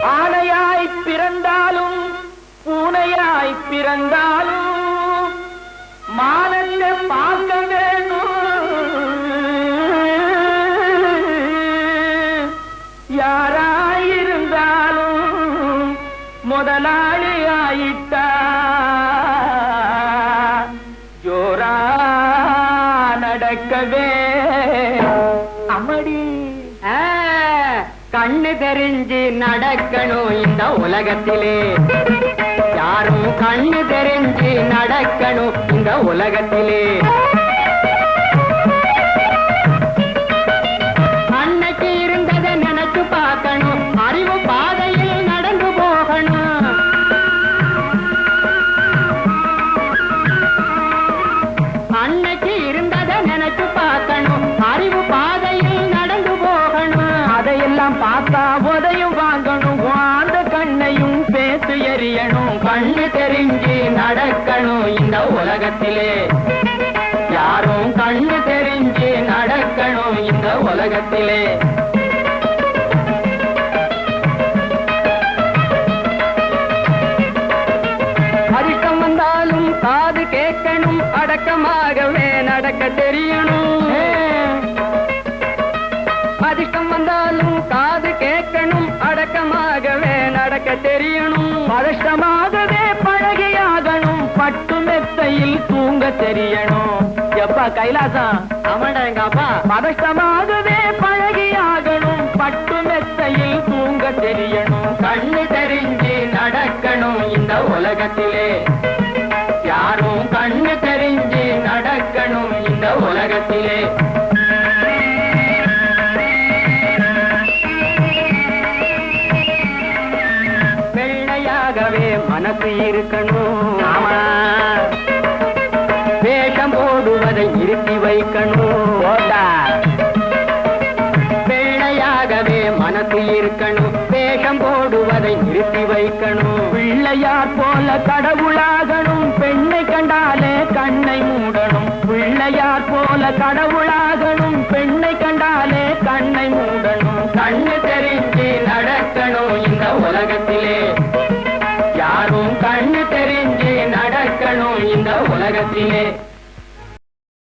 ஆனையாய் பிறந்தாலும் பூனையாய் பிறந்தாலும் மானத்தை பார்க்க வேணும் யாராயிருந்தாலும் முதலாளி ஆயிட்டா ஜோரா நடக்கவே. அம்மடி. ஆ, கண்ணு தெரிஞ்சு நடக்கணும் இந்த உலகத்திலே. யாரும் கண்ணு தெரிஞ்சு நடக்கணும் இந்த உலகத்திலே. உதையும் வாங்கணும் வாழ்ந்த கண்ணையும் பேசு எறியணும் கண்ணு தெரிஞ்சு நடக்கணும் இந்த உலகத்திலே. யாரும் கண்ணு தெரிஞ்சு நடக்கணும் இந்த உலகத்திலே. அதிர்ஷ்டம் வந்தாலும் காது கேட்கணும் அடக்கமாகவே நடக்க தெரியணும். நடக்க தெரியணும். பதஷ்டமாகவே பழகியாகணும். பட்டு மெத்தையில் தூங்க தெரியணும். எப்பா கைலாசம்? ஆமாண்டா எங்க அப்பா. பதஷ்டமாகவே பழகியாகணும். பட்டு மெத்தையில் தூங்க தெரியணும். கண்ணு தெரிஞ்சு நடக்கணும் இந்த உலகத்திலே. யாரும் கண்ணு தெரிஞ்சு நடக்கணும் இந்த உலகத்திலே. மனசு இருக்கணும். ஆமா வேஷம் போடுவதை நிறுத்தி வைக்கணும். போடா. வெள்ளையாகவே மனசு இருக்கணும். வேஷம் போடுவதை நிறுத்தி வைக்கணும். பிள்ளையார் போல கடவுளாகணும். பெண்ணை கண்டாலே கண்ணை மூடணும். பிள்ளையார் போல கடவுளாகணும். பெண்ணை கண்டாலே கண்ணை மூடணும். கண்ணு கண்ணு தெரிஞ்சு நடக்கணும் இந்த உலகத்திலே.